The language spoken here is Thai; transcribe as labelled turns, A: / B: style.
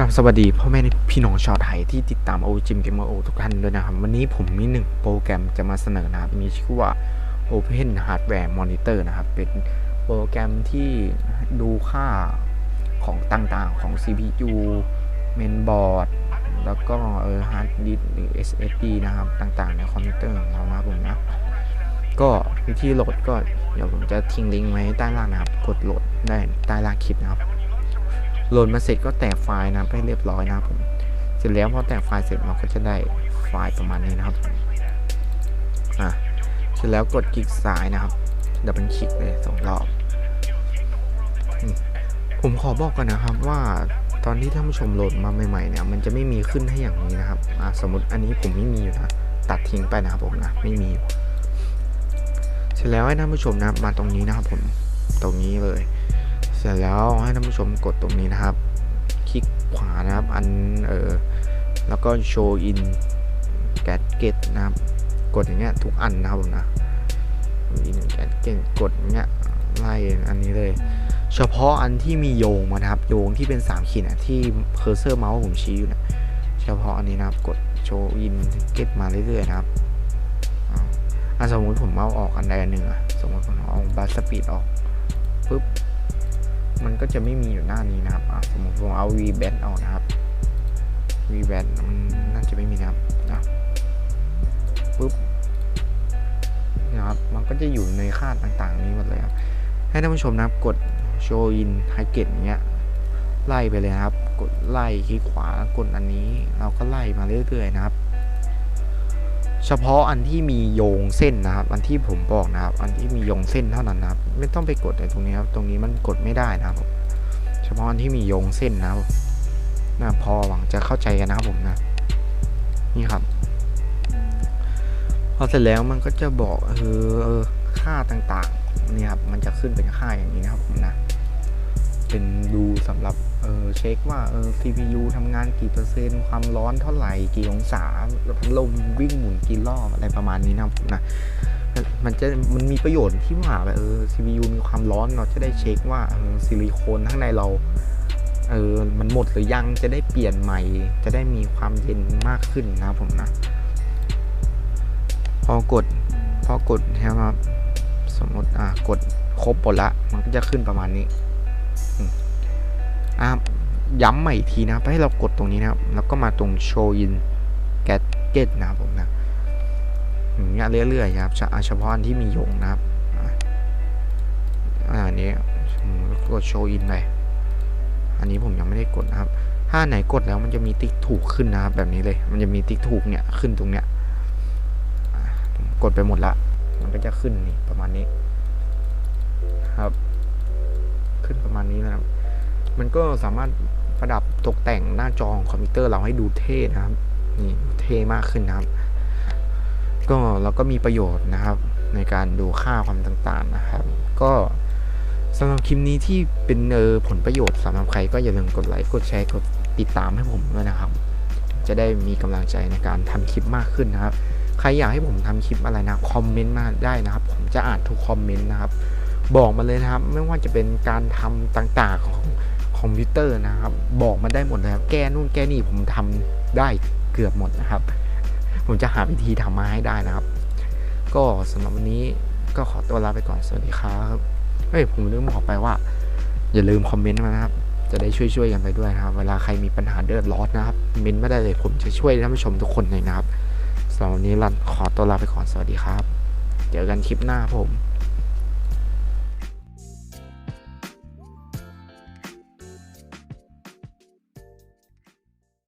A: ครับสวัสดีพ่อแม่พี่น้องชาวไทยที่ติดตามโอจิมเกมเมอร์โอทุกท่านด้วยนะครับ วันนี้ผมมีหนึ่งโปรแกรมจะมาเสนอนะครับ มีชื่อว่า Open Hardware Monitor นะครับ เป็นโปรแกรมที่ดูค่าของต่างๆของ CPU Mainboard แล้วก็เออ Hard Disk หรือ SSD นะครับ ต่างๆ ในคอมพิวเตอร์ของเรานะผมนะ ก็วิธีโหลดก็เดี๋ยวผมจะทิ้งลิงก์ไว้ใต้ล่างนะครับ กดโหลดได้ใต้ล่างคลิปนะครับ โหลดมาเสร็จก็แตกไฟล์นะครับให้เรียบร้อยนะครับผมเสร็จแล้วพอแตกไฟล์เสร็จเราก็จะได้ไฟล์ประมาณนี้นะครับอะเสร็จแล้วกดคลิกซ้ายนะครับดับเบิลคลิกเลยสองรอบผมขอบอกกันนะครับว่าตอนที่ท่านผู้ชมโหลดมาใหม่ๆเนี่ยมันจะไม่มีขึ้นให้อย่างนี้นะครับอะสมมติอันนี้ผมไม่มีอยู่นะตัดทิ้งไปนะครับผมนะไม่มี เสร็จแล้วให้ท่านผู้ชมนะมาตรงนี้นะครับผมตรงนี้เลย สร็จแล้วให้ท่านผู้ชมกดตรงนี้นะครับ คลิกขวานะครับ อันเออแล้วก็ show in gadget นะครับ กดอย่างเงี้ยทุกอันนะครับผมนะ in gadget กดอย่างเงี้ยไล่อันนี้เลย เฉพาะอันที่มีโยงมานะครับ โยงที่เป็น3ขีดนะที่เคอร์เซอร์เมาส์ผมชี้อยู่นะเฉพาะอันนี้นะครับ กด show in gadget มาเรื่อยๆนะครับอ่าสมมติผมเอาออกอันใดอันหนึ่งอะสมมติผมเอาบัสสปีดออกปุ๊บ มันก็จะไม่มีอยู่หน้านี้นะครับสมมติผมเอา v b a n ออกนะครับ v b a n มันน่าจะไม่มีนะครับนะปุ๊บนะครับ มันก็จะอยู่ในค่าต่างๆ นี้หมดเลยครับ ให้ท่านผู้ชมนะครับ กด show in target เงี้ย ไล่ไปเลยครับ กดไล่คลิกขวากดอันนี้ เราก็ไล่มาเรื่อยๆนะครับ เฉพาะอันที่มีโยงเส้นนะครับ อันที่ผมบอกนะครับ อันที่มีโยงเส้นเท่านั้นนะครับ ไม่ต้องไปกดในตรงนี้ครับ ตรงนี้มันกดไม่ได้นะครับเฉพาะอันที่มีโยงเส้นนะครับนะพอหวังจะเข้าใจกันนะครับผมนะ นี่ครับ พอเสร็จแล้วมันก็จะบอกเออค่าต่างๆนี่ครับ มันจะขึ้นเป็นค่าอย่างนี้นะครับผมนะ เป็นดูสำหรับเออเช็คว่าเออ CPU ทำงานกี่เปอร์เซ็นต์ ความร้อนเท่าไหร่ กี่องศาพัดลมวิ่งหมุนกี่รอบอะไรประมาณนี้นะผมนะมันจะมันมีประโยชน์ที่ว่าแบบเออ CPU มีความร้อนเราจะได้เช็คว่าซิลิโคนข้างในเราเออมันหมดหรือยังจะได้เปลี่ยนใหม่ จะได้มีความเย็นมากขึ้นนะครับผมนะ พอกดพอกดนะครับสมมติอะกดครบหมดละมันก็จะขึ้นประมาณนี้ อะย้ำใหม่อีกทีนะครับให้เรากดตรงนี้นะครับ แล้วก็มาตรง show in gadget นะครับผมนะอย่างเงี้ยเรื่อยๆครับเฉพาะอันที่มีโยงนะครับอันนี้กดโชว์อินไปอันนี้ผมยังไม่ได้กดนะครับ ถ้าไหนกดแล้วมันจะมีติ๊กถูกขึ้นนะครับแบบนี้เลย มันจะมีติ๊กถูกเนี่ยขึ้นตรงเนี้ยกดไปหมดละ มันก็จะขึ้นนี่ประมาณนี้ ครับ ขึ้นประมาณนี้นะครับ มันก็สามารถประดับตกแต่งหน้าจอของคอมพิวเตอร์เราให้ดูเท่นะครับ นี่เท่มากขึ้นนะครับ ก็เราก็มีประโยชน์นะครับ ในการดูค่าความต่างๆนะครับ ก็สำหรับคลิปนี้ที่เป็นเออผลประโยชน์สำหรับใครก็อย่าลืมกดไลค์กดแชร์กดติดตามให้ผมด้วยนะครับ จะได้มีกำลังใจในการทำคลิปมากขึ้นนะครับ ใครอยากให้ผมทำคลิปอะไรนะคอมเมนต์มาได้นะครับ ผมจะอ่านทุกคอมเมนต์นะครับ บอกมาเลยนะครับ ไม่ว่าจะเป็นการทำต่างๆของ อมพิวเตอร์นะครับ บอกมาได้หมดเลยครับแก้นู่นแก้นี่ผมทำได้เกือบหมดนะครับ ผมจะหาวิธีทำมาให้ได้นะครับ ก็สำหรับวันนี้ก็ขอตัวลาไปก่อนสวัสดีครับเฮ้ยผมลืมบอกไปว่า อย่าลืมคอมเมนต์มานะครับ จะได้ช่วยๆกันไปด้วยนะครับ เวลาใครมีปัญหาเดือดร้อนนะครับเมนต์ไม่ได้เลยผมจะช่วยท่านผู้ชมทุกคนเลยนะครับสำหรับวันนี้รันขอตัวลาไปก่อนสวัสดีครับ เจอกันคลิปหน้าผม